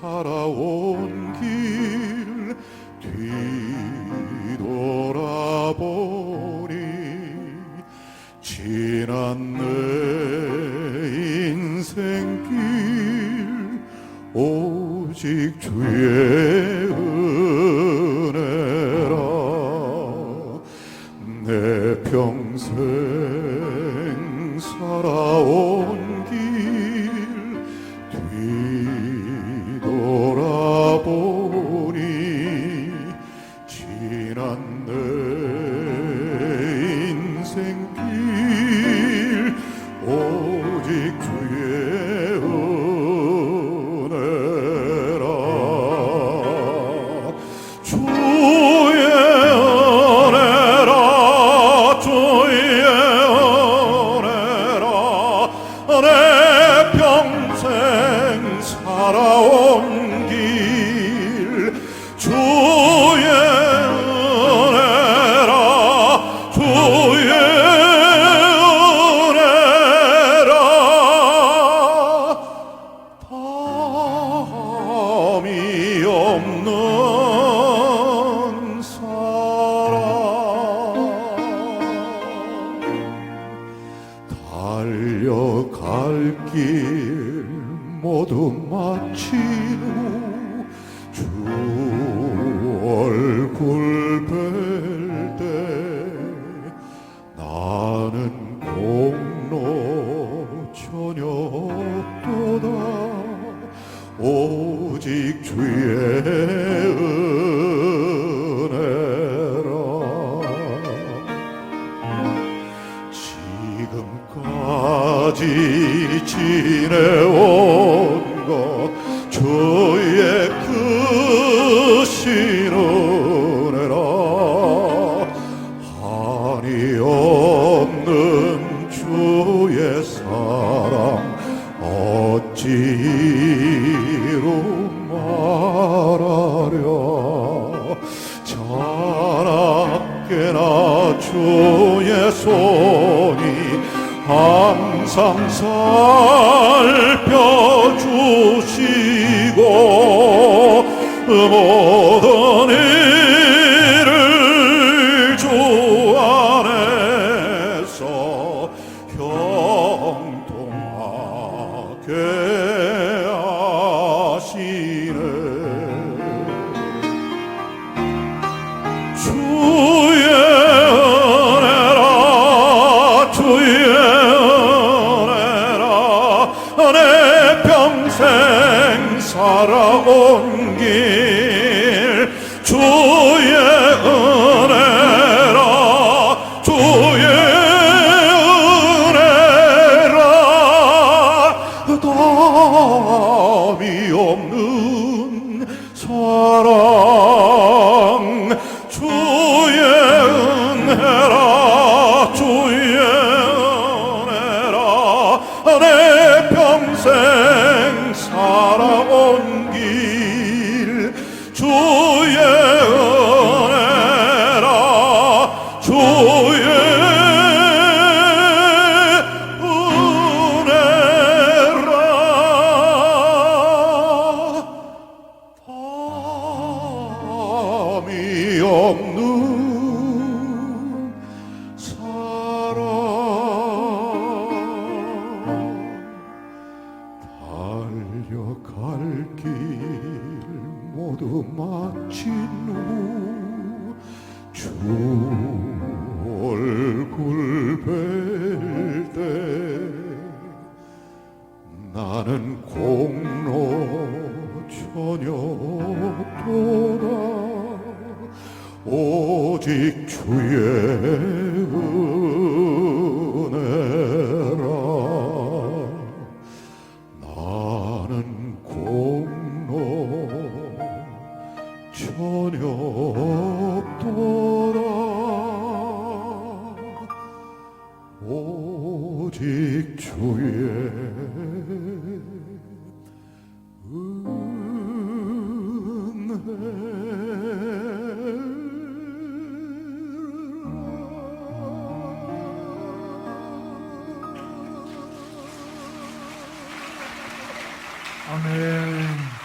살아온 길 뒤돌아보니 지난 내 인생길 오직 주의 은혜라. 내 평생 살아온 오직 갈 길 모두 마친 후주 얼굴 뵐 때 나는 공로 저녁보다. 오직 주의 지금까지 지내온 것 주의 크신 은혜라. 한이 없는 주의 사랑 어찌로 말하랴. 자나깨나 주의 손이 항상 살펴주시고 모든 살 얼굴 뵐 때 나는 공로 저녁보다 오직 주의 아멘.